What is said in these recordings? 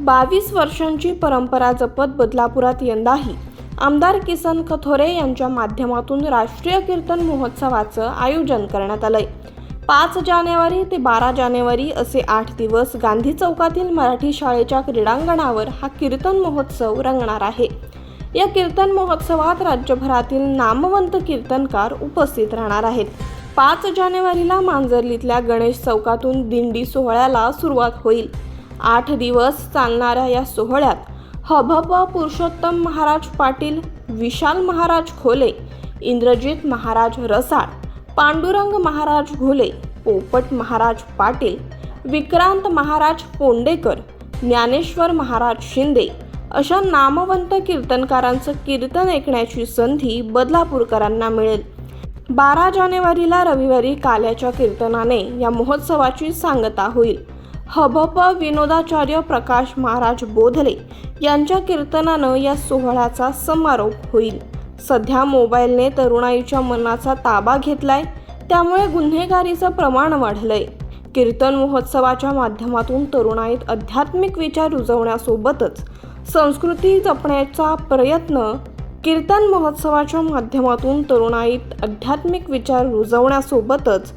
बावीस वर्षांची परंपरा जपत बदलापुरात यंदाही. आमदार किसन कथोरे यांच्या माध्यमातून राष्ट्रीय कीर्तन महोत्सवाचं आयोजन करण्यात आलंय. पाच जानेवारी ते बारा जानेवारी असे आठ दिवस गांधी चौकातील मराठी शाळेच्या क्रीडांगणावर हा कीर्तन महोत्सव रंगणार आहे. या कीर्तन महोत्सवात राज्यभरातील नामवंत कीर्तनकार उपस्थित राहणार आहेत. पाच जानेवारीला मांजर्लीतल्या गणेश चौकातून दिंडी सोहळ्याला सुरुवात होईल. आठ दिवस चालणाऱ्या या सोहळ्यात हभप पुरुषोत्तम महाराज पाटील विशाल महाराज खोले इंद्रजित महाराज रसाळ पांडुरंग महाराज घोले पोपट महाराज पाटील विक्रांत महाराज पोंडेकर ज्ञानेश्वर महाराज शिंदे अशा नामवंत कीर्तनकारांचं कीर्तन ऐकण्याची संधी बदलापूरकरांना मिळेल. बारा जानेवारीला रविवारी काल्याच्या कीर्तनाने या महोत्सवाची सांगता होईल. हभप विनोदाचार्य प्रकाश महाराज बोधले यांच्या कीर्तनानं या सोहळ्याचा समारोप होईल. सध्या मोबाईलने तरुणाईच्या मनाचा ताबा घेतलाय त्यामुळे गुन्हेगारीचं प्रमाण वाढलंय. कीर्तन महोत्सवाच्या माध्यमातून तरुणाईत आध्यात्मिक विचार रुजवण्यासोबतच संस्कृती जपण्याचा प्रयत्न कीर्तन महोत्सवाच्या माध्यमातून तरुणाईत आध्यात्मिक विचार रुजवण्यासोबतच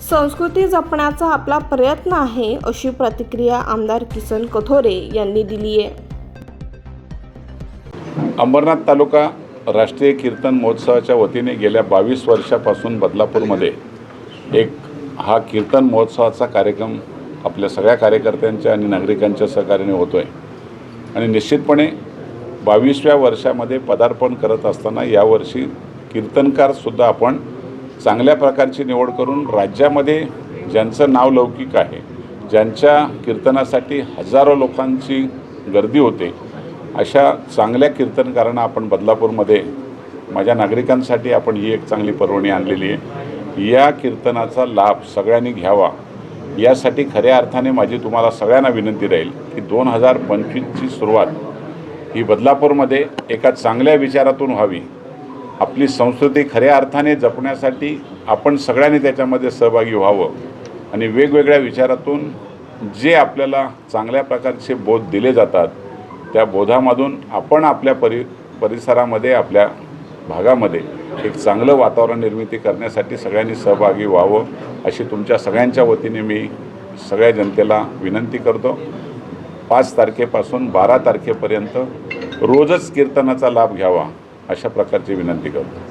संस्कृती जपण्याचा आपला प्रयत्न आहे अशी प्रतिक्रिया आमदार किसन कथोरे यांनी दिली आहे. अंबरनाथ तालुका राष्ट्रीय कीर्तन महोत्सवाच्या वतीने गेल्या बावीस वर्षापासून बदलापूरमध्ये एक हा कीर्तन महोत्सवाचा कार्यक्रम आपल्या सगळ्या कार्यकर्त्यांच्या आणि नागरिकांच्या सहकार्याने होतो आहे आणि निश्चितपणे बावीसव्या वर्षामध्ये पदार्पण करत असताना यावर्षी कीर्तनकारसुद्धा आपण चांगल्या प्रकारची निवड करून राज्यामध्ये ज्यांचं नाव लौकिक आहे ज्यांच्या कीर्तनासाठी हजारो लोकांची गर्दी होते अशा चांगल्या कीर्तनकारांना आपण बदलापूरमध्ये माझ्या नागरिकांसाठी आपण ही एक चांगली पर्वणी आणलेली आहे. या कीर्तनाचा लाभ सगळ्यांनी घ्यावा. यासाठी खऱ्या अर्थाने माझी तुम्हाला सगळ्यांना विनंती राहील की दोन हजार पंचवीसची सुरुवात ही बदलापूरमध्ये एका चांगल्या विचारातून व्हावी. आपली संस्कृती खऱ्या अर्थाने जपण्यासाठी आपण सगळ्यांनी त्याच्यामध्ये सहभागी व्हावं आणि वेगवेगळ्या विचारातून जे आपल्याला चांगल्या प्रकारचे बोध दिले जातात त्या बोधामधून आपण आपल्या परि परिसरामध्ये आपल्या भागामध्ये एक चांगलं वातावरण निर्मिती करण्यासाठी सगळ्यांनी सहभागी व्हावं अशी तुमच्या सगळ्यांच्या वतीने मी सगळ्या जनतेला विनंती करतो. पाच तारखेपासून बारा तारखेपर्यंत रोजच कीर्तनाचा लाभ घ्यावा. अशा प्रकारची विनंती करतो.